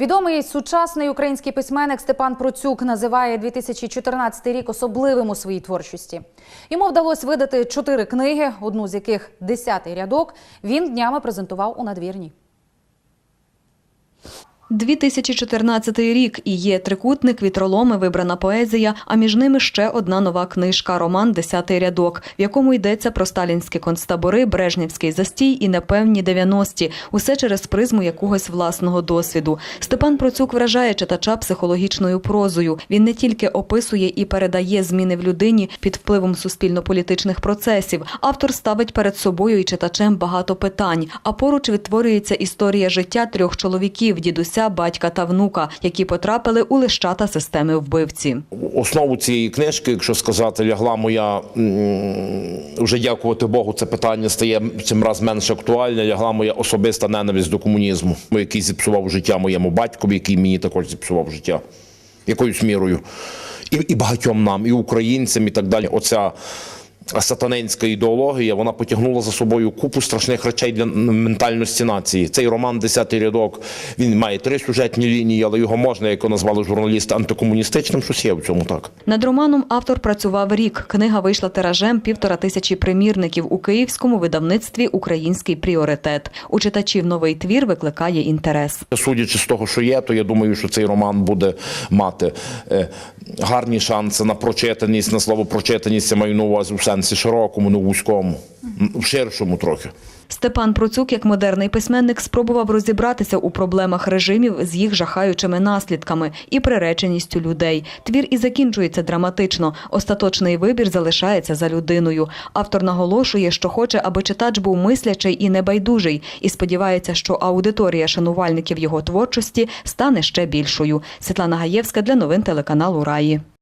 Відомий сучасний український письменник Степан Процюк називає 2014 рік особливим у своїй творчості. Йому вдалося видати чотири книги, одну з яких десятий рядок. Він днями презентував у надвірні. 2014 рік і є трикутник, вітроломи, вибрана поезія, а між ними ще одна нова книжка роман Десятий рядок, в якому йдеться про сталінські концтабори, Брежнівський застій і непевні 90-ті, усе через призму якогось власного досвіду. Степан Процюк вражає читача психологічною прозою. Він не тільки описує і передає зміни в людині під впливом суспільно-політичних процесів. Автор ставить перед собою і читачем багато питань. А поруч відтворюється історія життя трьох чоловіків дідуся, батька та внука, які потрапили у лищата системи вбивці. Основу цієї книжки, якщо сказати, лягла моя вже дякувати Богу, це питання стає цим раз менш актуальне. Лягла моя особиста ненависть до комунізму, який зіпсував життя моєму батькові, який мені також зіпсував життя якоюсь мірою. І, і багатьом нам, і українцям, і так далі. Оця сатанинська ідеологія, вона потягнула за собою купу страшних речей для ментальності нації. Цей роман «Десятий рядок, він має три сюжетні лінії, але його можна, як його назвали журналісти, антикомуністичним. Щось є в цьому так. Над романом автор працював рік. Книга вийшла тиражем півтора тисячі примірників у київському видавництві Український пріоритет. У читачів новий твір викликає інтерес. Судячи з того, що є, то я думаю, що цей роман буде мати е, гарні шанси на прочитаність, на слово прочитаність, я маю на увазі в сенсі широкому, не вузькому, в ширшому трохи. Степан Процюк, як модерний письменник, спробував розібратися у проблемах режимів з їх жахаючими наслідками і приреченістю людей. Твір і закінчується драматично. Остаточний вибір залишається за людиною. Автор наголошує, що хоче, аби читач був мислячий і небайдужий, і сподівається, що аудиторія шанувальників його творчості стане ще більшою. Світлана Гаєвська для новин телеканалу Раї.